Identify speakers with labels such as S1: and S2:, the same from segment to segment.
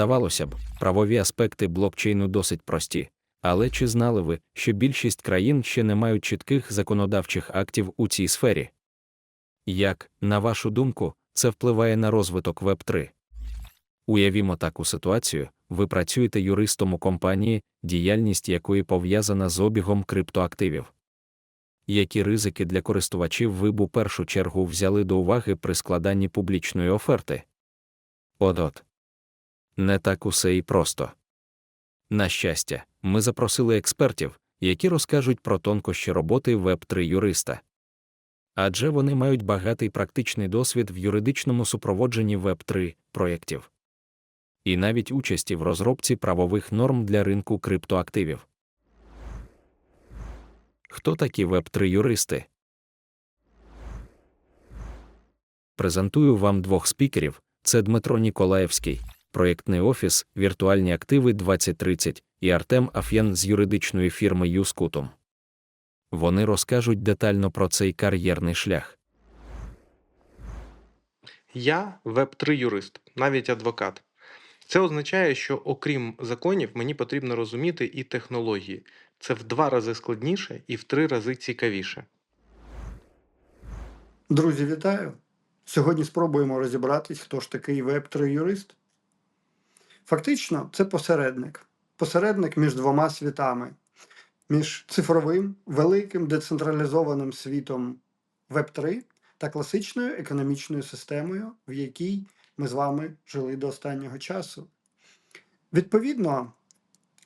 S1: Здавалося б, правові аспекти блокчейну досить прості. Але чи знали ви, що більшість країн ще не мають чітких законодавчих актів у цій сфері? Як, на вашу думку, це впливає на розвиток Web3? Уявімо таку ситуацію: ви працюєте юристом у компанії, діяльність якої пов'язана з обігом криптоактивів. Які ризики для користувачів ви б у першу чергу взяли до уваги при складанні публічної оферти? От-от. Не так усе і просто. На щастя, ми запросили експертів, які розкажуть про тонкощі роботи Web3 юриста. Адже вони мають багатий практичний досвід в юридичному супроводженні Web3 проєктів і навіть участі в розробці правових норм для ринку криптоактивів. Хто такі Web3 юристи? Презентую вам двох спікерів: це Дмитро Ніколаєвський, проєктний офіс, віртуальні активи 2030 і Артем Аф'ян з юридичної фірми Юскутум. Вони розкажуть детально про цей кар'єрний шлях.
S2: Я веб-3 юрист, навіть адвокат. Це означає, що окрім законів, мені потрібно розуміти і технології. Це в два рази складніше і в три рази цікавіше.
S3: Друзі, вітаю! Сьогодні спробуємо розібратись, хто ж такий веб-3 юрист. Фактично, це посередник. Посередник між двома світами, між цифровим, великим децентралізованим світом Web3 та класичною економічною системою, в якій ми з вами жили до останнього часу. Відповідно,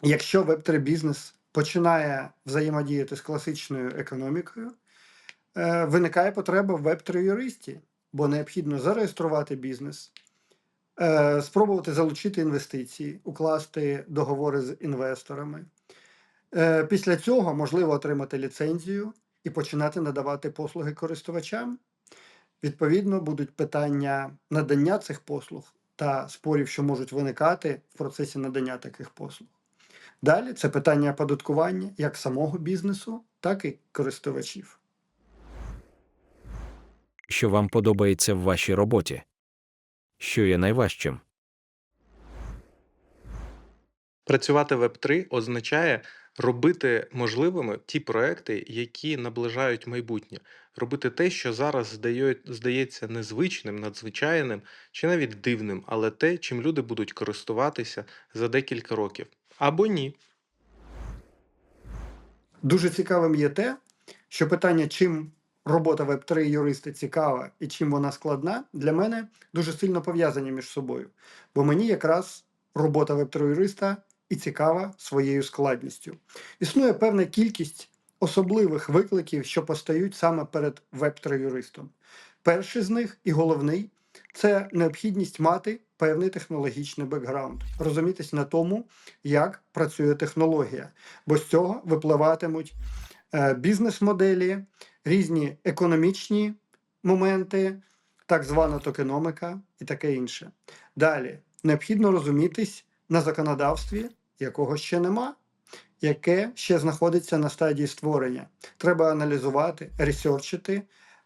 S3: якщо Web3 бізнес починає взаємодіяти з класичною економікою, е, виникає потреба в Web3 юристі, бо необхідно зареєструвати бізнес, е, спробувати залучити інвестиції, укласти договори з інвесторами. Е, Після цього можливо отримати ліцензію і починати надавати послуги користувачам. Відповідно, будуть питання надання цих послуг та спорів, що можуть виникати в процесі надання таких послуг. Далі це питання оподаткування як самого бізнесу, так і користувачів.
S1: Що вам подобається в вашій роботі? Що є найважчим?
S2: Працювати веб-3 означає робити можливими ті проекти, які наближають майбутнє, робити те, що зараз здається незвичним, надзвичайним чи навіть дивним, але те, чим люди будуть користуватися за декілька років. Або ні.
S3: Дуже цікавим є те, що питання, чим робота Web3 юриста цікава і чим вона складна, для мене дуже сильно пов'язані між собою. Бо мені якраз робота Web3 юриста і цікава своєю складністю. Існує певна кількість особливих викликів, що постають саме перед Web3 юристом. Перший з них і головний це необхідність мати певний технологічний бекграунд, розумітись на тому, як працює технологія, бо з цього випливатимуть е, бізнес-моделі, різні економічні моменти, так звана токеномика і таке інше. Далі необхідно розумітись на законодавстві, якого ще нема, яке ще знаходиться на стадії створення. Треба аналізувати, ресерчити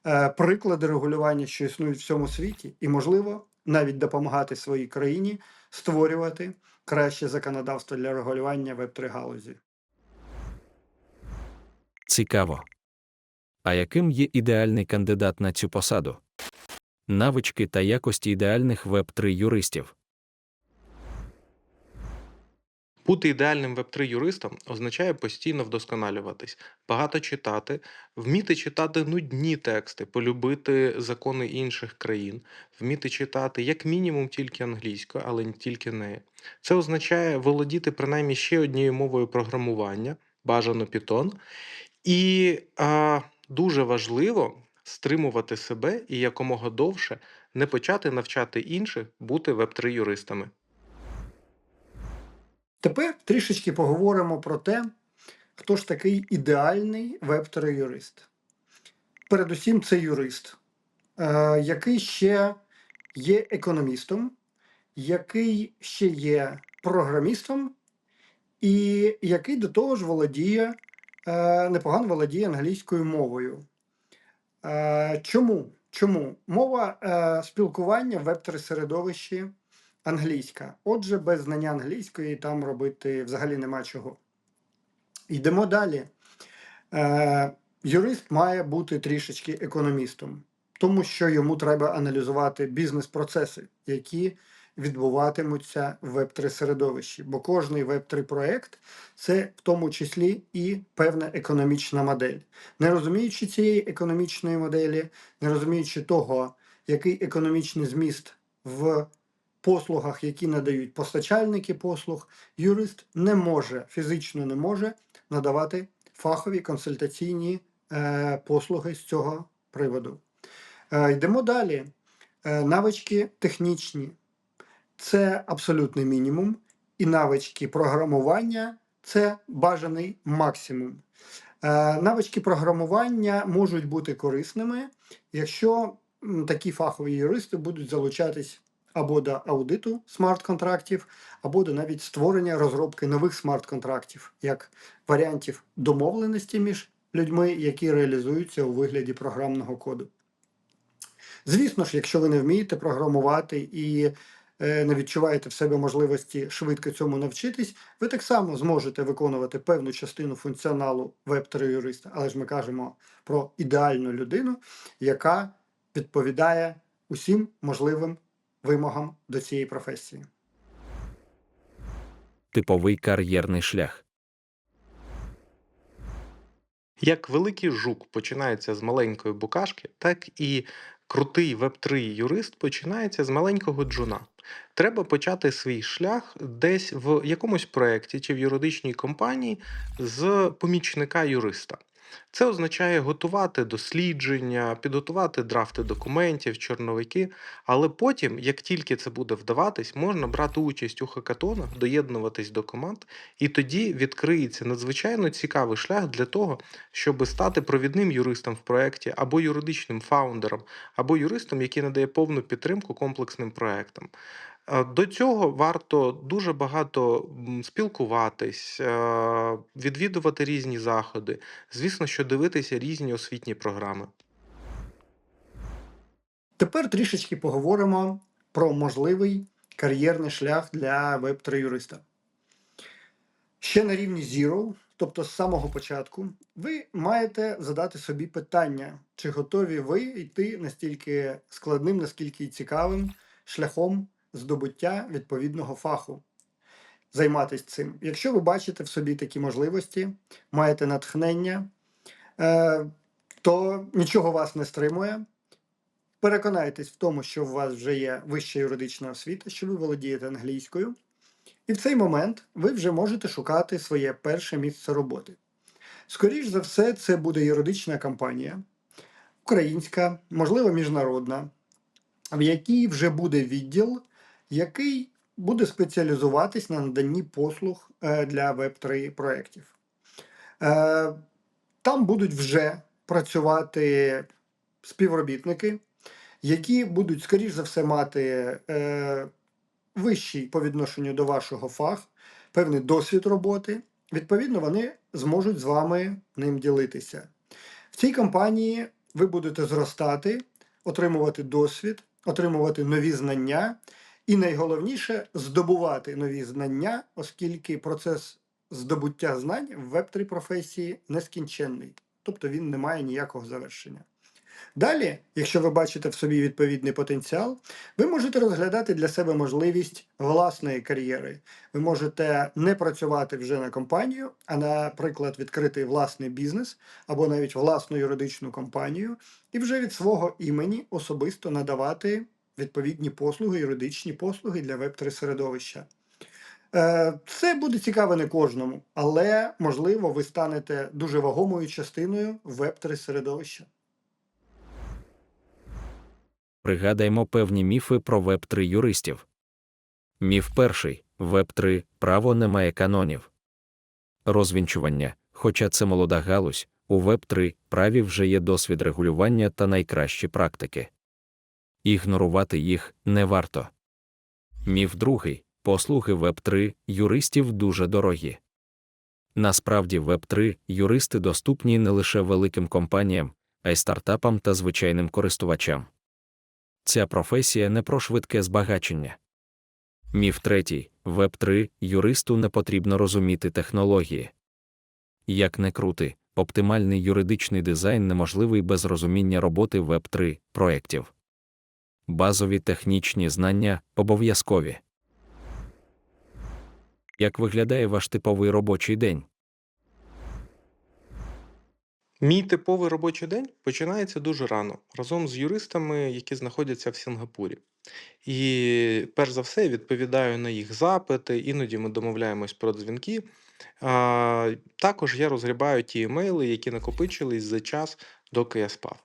S3: е, приклади регулювання, що існують в всьому світі, і, можливо, навіть допомагати своїй країні створювати краще законодавство для регулювання веб-3 галузі.
S1: Цікаво. А яким є ідеальний кандидат на цю посаду? Навички та якості ідеальних Web3 юристів.
S2: Бути ідеальним веб-3 юристом означає постійно вдосконалюватись, багато читати, вміти читати нудні тексти, полюбити закони інших країн, вміти читати як мінімум тільки англійською, але не тільки нею. Це означає володіти принаймні ще однією мовою програмування, бажано Python, і а, дуже важливо стримувати себе і якомога довше не почати навчати інших бути веб-3 юристами.
S3: Тепер трішечки поговоримо про те, хто ж такий ідеальний веб-3 юрист. Передусім, це юрист, е, який ще є економістом, який ще є програмістом, і який до того ж володіє, непогано володіє англійською мовою. Е, Чому? Чому? Мова е, спілкування в веб-3 середовищі англійська. Отже, без знання англійської там робити взагалі нема чого. Йдемо далі. Е, юрист має бути трішечки економістом, тому що йому треба аналізувати бізнес-процеси, які відбуватимуться в Web3 середовищі. Бо кожний Web3 проект це в тому числі і певна економічна модель. Не розуміючи цієї економічної моделі, не розуміючи того, який економічний зміст в послугах, які надають постачальники послуг, юрист не може фізично не може надавати фахові консультаційні е, послуги з цього приводу. Е, йдемо далі. Е, навички технічні це абсолютний мінімум, і навички програмування це бажаний максимум. Е, навички програмування можуть бути корисними, якщо такі фахові юристи будуть залучатись або до аудиту смарт-контрактів, або до навіть створення розробки нових смарт-контрактів, як варіантів домовленості між людьми, які реалізуються у вигляді програмного коду. Звісно ж, якщо ви не вмієте програмувати і не відчуваєте в себе можливості швидко цьому навчитись, ви так само зможете виконувати певну частину функціоналу веб-3 юриста, але ж ми кажемо про ідеальну людину, яка відповідає усім можливим вимогам до цієї професії.
S1: Типовий кар'єрний шлях.
S2: Як великий жук починається з маленької букашки, так і крутий веб-3 юрист починається з маленького джуна. Треба почати свій шлях десь в якомусь проєкті чи в юридичній компанії з помічника юриста. Це означає готувати дослідження, підготувати драфти документів, чорновики. Але потім, як тільки це буде вдаватись, можна брати участь у хакатонах, доєднуватись до команд, і тоді відкриється надзвичайно цікавий шлях для того, щоб стати провідним юристом в проєкті, або юридичним фаундером, або юристом, який надає повну підтримку комплексним проєктам. Е, До цього варто дуже багато спілкуватись, е, відвідувати різні заходи, звісно, що дивитися різні освітні програми.
S3: Тепер трішечки поговоримо про можливий кар'єрний шлях для веб-3 юриста. Ще на рівні Zero, тобто з самого початку, ви маєте задати собі питання, чи готові ви йти настільки складним, наскільки і цікавим шляхом здобуття відповідного фаху. Займатися цим. Якщо ви бачите в собі такі можливості, маєте натхнення, е, то нічого вас не стримує. Переконайтесь в тому, що у вас вже є вища юридична освіта, що ви володієте англійською, і в цей момент ви вже можете шукати своє перше місце роботи. Скоріш за все, це буде юридична компанія, українська, можливо, міжнародна, в якій вже буде відділ, який буде спеціалізуватись на наданні послуг е, для Web3 проєктів. Е, Там будуть вже працювати співробітники, які будуть, скоріш за все, мати е, вищий по відношенню до вашого фах, певний досвід роботи. Відповідно, вони зможуть з вами ним ділитися. В цій компанії ви будете зростати, отримувати досвід, отримувати нові знання, і найголовніше здобувати нові знання, оскільки процес здобуття знань в Web3 професії нескінченний, тобто він не має ніякого завершення. Далі, якщо ви бачите в собі відповідний потенціал, ви можете розглядати для себе можливість власної кар'єри. Ви можете не працювати вже на компанію, а, наприклад, відкрити власний бізнес або навіть власну юридичну компанію, і вже від свого імені особисто надавати відповідні послуги, юридичні послуги для Web3 середовища. Е, Це буде цікаво не кожному, але можливо ви станете дуже вагомою частиною Web3 середовища.
S1: Пригадаймо певні міфи про Web3 юристів. Міф перший Web3 право не має канонів. Розвінчування, хоча це молода галузь, у Web3 праві вже є досвід регулювання та найкращі практики. Ігнорувати їх не варто. Міф другий послуги Web3 юристів дуже дорогі. Насправді Web3 юристи доступні не лише великим компаніям, а й стартапам та звичайним користувачам. Ця професія не про швидке збагачення. Міф третій. Веб 3 юристу не потрібно розуміти технології. Як не крути, оптимальний юридичний дизайн неможливий без розуміння роботи веб 3 проєктів. Базові технічні знання обов'язкові. Як виглядає ваш типовий робочий день?
S2: Мій типовий робочий день починається дуже рано, разом з юристами, які знаходяться в Сінгапурі. І перш за все відповідаю на їх запити, іноді ми домовляємось про дзвінки. А, також я розгрібаю ті емейли, які накопичились за час, доки я спав.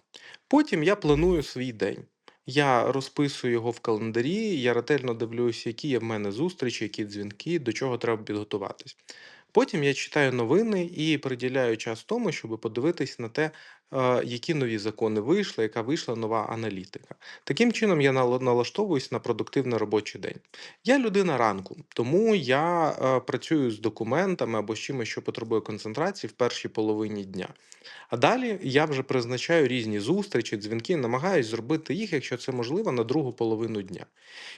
S2: Потім я планую свій день. Я розписую його в календарі, я ретельно дивлюся, які є в мене зустрічі, які дзвінки, до чого треба підготуватись. Потім я читаю новини і приділяю час тому, щоб подивитись на те, які нові закони вийшли, яка вийшла нова аналітика. Таким чином, я нала- налаштовуюсь на продуктивний робочий день. Я людина ранку, тому я працюю з документами або з чимось, що потребує концентрації в першій половині дня. А далі я вже призначаю різні зустрічі, дзвінки, намагаюсь зробити їх, якщо це можливо, на другу половину дня.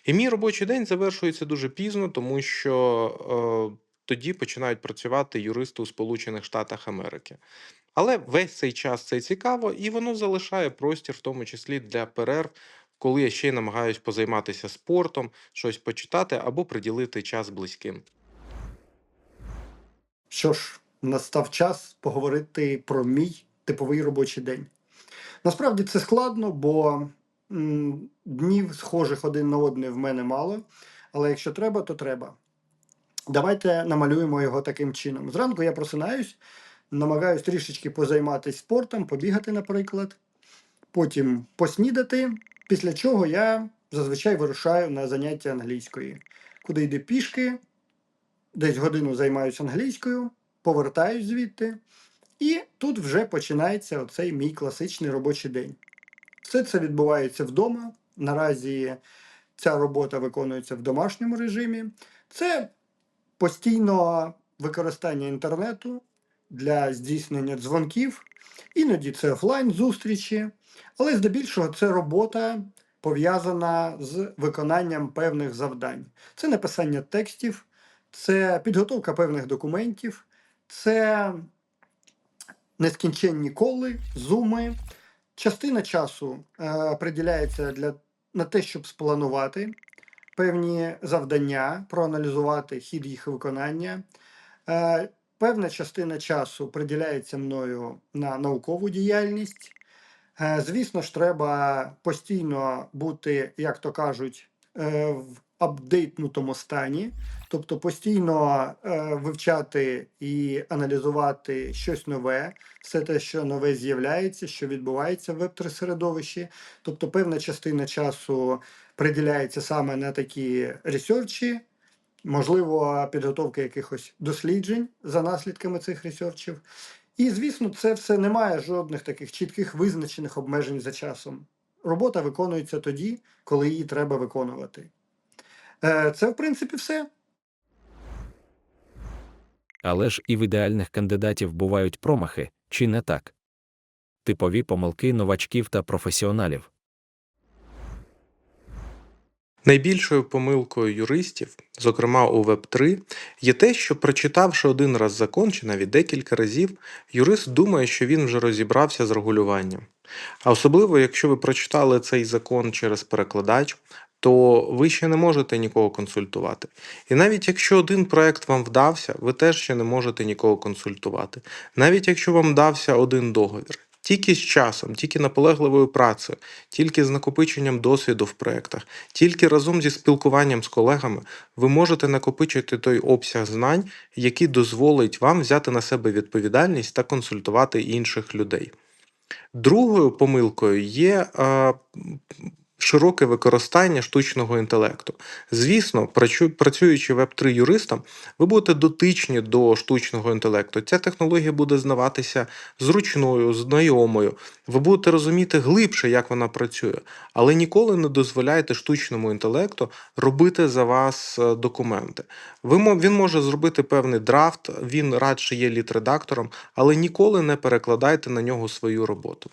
S2: І мій робочий день завершується дуже пізно, тому що тоді починають працювати юристи у Сполучених Штатах Америки. Але весь цей час це цікаво, і воно залишає простір, в тому числі для перерв, коли я ще й намагаюсь позайматися спортом, щось почитати або приділити час близьким.
S3: Що ж, настав час поговорити про мій типовий робочий день. Насправді це складно, бо днів схожих один на один в мене мало, але якщо треба, то треба. Давайте намалюємо його таким чином. Зранку я просинаюсь, намагаюсь трішечки позайматися спортом, побігати, наприклад, потім поснідати, після чого я зазвичай вирушаю на заняття англійської, куди йду пішки, десь годину займаюся англійською, повертаюсь звідти, і тут вже починається оцей мій класичний робочий день. Все це відбувається вдома. Наразі ця робота виконується в домашньому режимі. Це постійно використання інтернету для здійснення дзвонків, іноді це офлайн зустрічі, але здебільшого це робота пов'язана з виконанням певних завдань. Це написання текстів, це підготовка певних документів, це нескінченні коли, зуми. Частина часу е, приділяється для, на те, щоб спланувати певні завдання, проаналізувати хід їх виконання. Е, певна частина часу приділяється мною на наукову діяльність. Е, звісно ж, треба постійно бути, як то кажуть, е, в апдейтнутому стані, тобто постійно е, вивчати і аналізувати щось нове, все те, що нове з'являється, що відбувається в веб 3 середовищі. Тобто, певна частина часу приділяється саме на такі ресерчі, можливо, підготовка якихось досліджень за наслідками цих ресерчів. І, звісно, це все не має жодних таких чітких визначених обмежень за часом. Робота виконується тоді, коли її треба виконувати. Е, Це, в принципі, все.
S1: Але ж і в ідеальних кандидатів бувають промахи, чи не так? Типові помилки новачків та професіоналів.
S2: Найбільшою помилкою юристів, зокрема у Web3, є те, що прочитавши один раз закон чи навіть декілька разів, юрист думає, що він вже розібрався з регулюванням. А особливо, якщо ви прочитали цей закон через перекладач, то ви ще не можете нікого консультувати. І навіть якщо один проект вам вдався, ви теж ще не можете нікого консультувати. Навіть якщо вам вдався один договір. Тільки з часом, тільки наполегливою працею, тільки з накопиченням досвіду в проєктах, тільки разом зі спілкуванням з колегами ви можете накопичити той обсяг знань, який дозволить вам взяти на себе відповідальність та консультувати інших людей. Другою помилкою є е, широке використання штучного інтелекту. Звісно, працюючи веб-3 юристом, ви будете дотичні до штучного інтелекту. Ця технологія буде здаватися зручною, знайомою. Ви будете розуміти глибше, як вона працює, але ніколи не дозволяйте штучному інтелекту робити за вас е, документи. Він може зробити певний драфт, він радше є літ-редактором, але ніколи не перекладайте на нього свою роботу.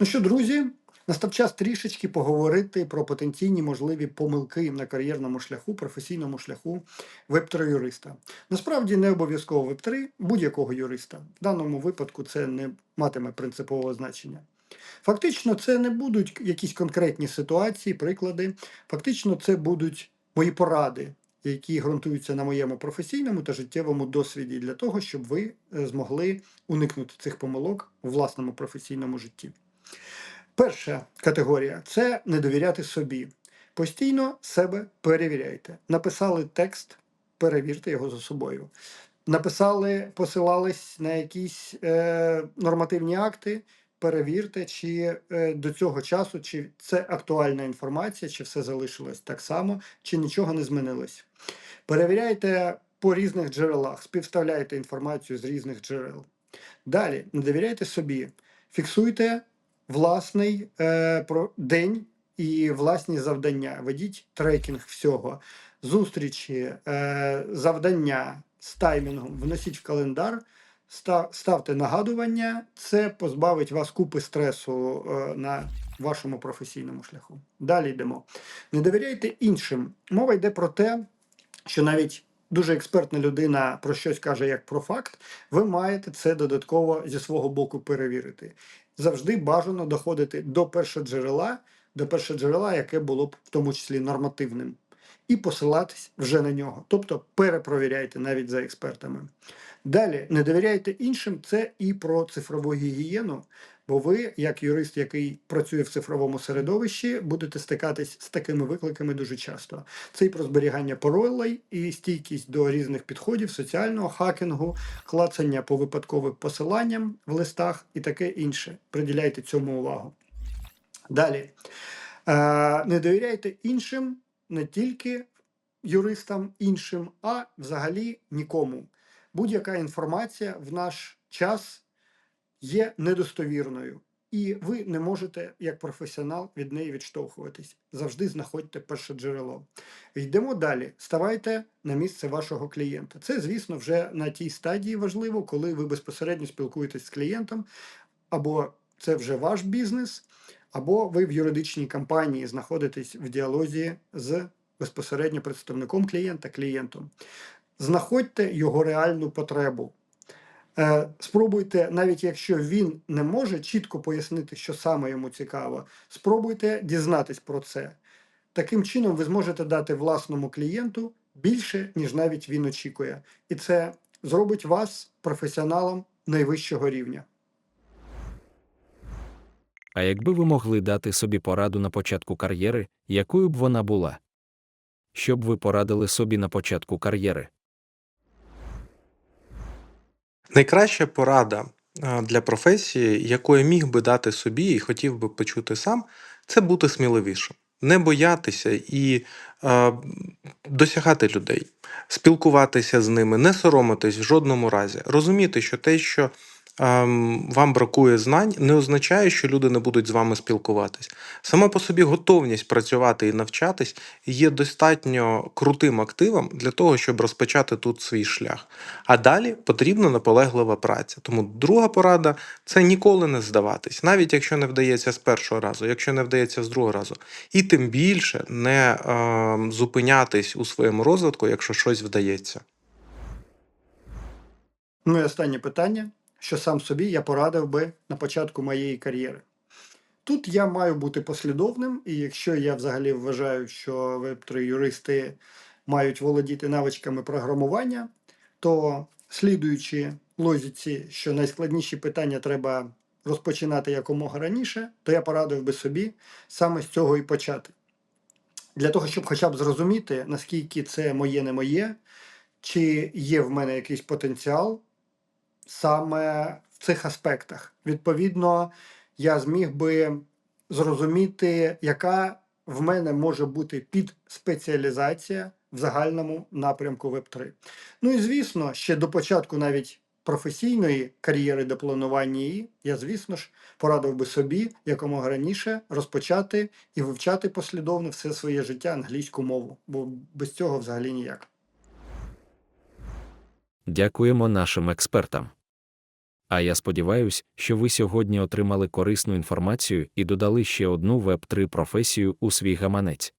S3: Ну що, друзі, Настав час трішечки поговорити про потенційні можливі помилки на кар'єрному шляху, професійному шляху веб-3 юриста. Насправді не обов'язково веб-3 будь-якого юриста. В даному випадку це не матиме принципового значення. Фактично, це не будуть якісь конкретні ситуації, приклади. Фактично, це будуть мої поради, які ґрунтуються на моєму професійному та життєвому досвіді для того, щоб ви е, змогли уникнути цих помилок у власному професійному житті. Перша категорія це не довіряти собі. Постійно себе перевіряйте. Написали текст, перевірте його за собою. Написали, посилались на якісь е, нормативні акти. Перевірте, чи е, до цього часу чи це актуальна інформація, чи все залишилось так само, чи нічого не змінилось. Перевіряйте по різних джерелах, співставляйте інформацію з різних джерел. Далі не довіряйте собі, фіксуйте власний е, про день і власні завдання. Ведіть трекінг всього, зустрічі, е, завдання з таймінгом, вносіть в календар, став, ставте нагадування. Це позбавить вас купи стресу е, на вашому професійному шляху. Далі йдемо. Не довіряйте іншим. Мова йде про те, що навіть дуже експертна людина про щось каже як про факт, ви маєте це додатково зі свого боку перевірити. Завжди бажано доходити до першоджерела, до першоджерела, яке було б в тому числі нормативним, і посилатись вже на нього. Тобто перепровіряйте навіть за експертами. Далі не довіряйте іншим, це і про цифрову гігієну. Бо ви, як юрист, який працює в цифровому середовищі, будете стикатись з такими викликами дуже часто. Це і про зберігання паролей, і стійкість до різних підходів, соціального хакінгу, клацання по випадковим посиланням в листах і таке інше. Приділяйте цьому увагу. Далі. Е, Не довіряйте іншим, не тільки юристам іншим, а взагалі нікому. Будь-яка інформація в наш час є недостовірною, і ви не можете, як професіонал, від неї відштовхуватись. Завжди знаходьте перше джерело. Йдемо далі. Ставайте на місце вашого клієнта. Це, звісно, вже на тій стадії важливо, коли ви безпосередньо спілкуєтесь з клієнтом, або це вже ваш бізнес, або ви в юридичній компанії знаходитесь в діалозі з безпосередньо представником клієнта, клієнтом. Знаходьте його реальну потребу. Е, Спробуйте, навіть якщо він не може чітко пояснити, що саме йому цікаво, спробуйте дізнатись про це. Таким чином, ви зможете дати власному клієнту більше, ніж навіть він очікує. І це зробить вас професіоналом найвищого рівня.
S1: А якби ви могли дати собі пораду на початку кар'єри, якою б вона була? Що б ви порадили собі на початку кар'єри?
S2: Найкраща порада для професії, яку я міг би дати собі і хотів би почути сам, це бути сміливішим, не боятися і е, досягати людей, спілкуватися з ними, не соромитись в жодному разі, розуміти, що те, що вам бракує знань, не означає, що люди не будуть з вами спілкуватись. Сама по собі готовність працювати і навчатись є достатньо крутим активом для того, щоб розпочати тут свій шлях. А далі потрібна наполеглива праця. Тому друга порада це ніколи не здаватись, навіть якщо не вдається з першого разу, якщо не вдається з другого разу. І тим більше не е, зупинятись у своєму розвитку, якщо щось вдається.
S3: Ну і останнє питання, що сам собі я порадив би на початку моєї кар'єри. Тут я маю бути послідовним, і якщо я взагалі вважаю, що веб-3 юристи мають володіти навичками програмування, то слідуючи логіці, що найскладніші питання треба розпочинати якомога раніше, то я порадив би собі саме з цього і почати. Для того, щоб хоча б зрозуміти, наскільки це моє не моє, чи є в мене якийсь потенціал саме в цих аспектах. Відповідно, я зміг би зрозуміти, яка в мене може бути підспеціалізація в загальному напрямку Web3. Ну і звісно, ще до початку навіть професійної кар'єри до планування її, я, звісно ж, порадив би собі якомога раніше розпочати і вивчати послідовно все своє життя англійську мову, бо без цього взагалі ніяк.
S1: Дякуємо нашим експертам. А я сподіваюся, що ви сьогодні отримали корисну інформацію і додали ще одну веб 3 професію у свій гаманець.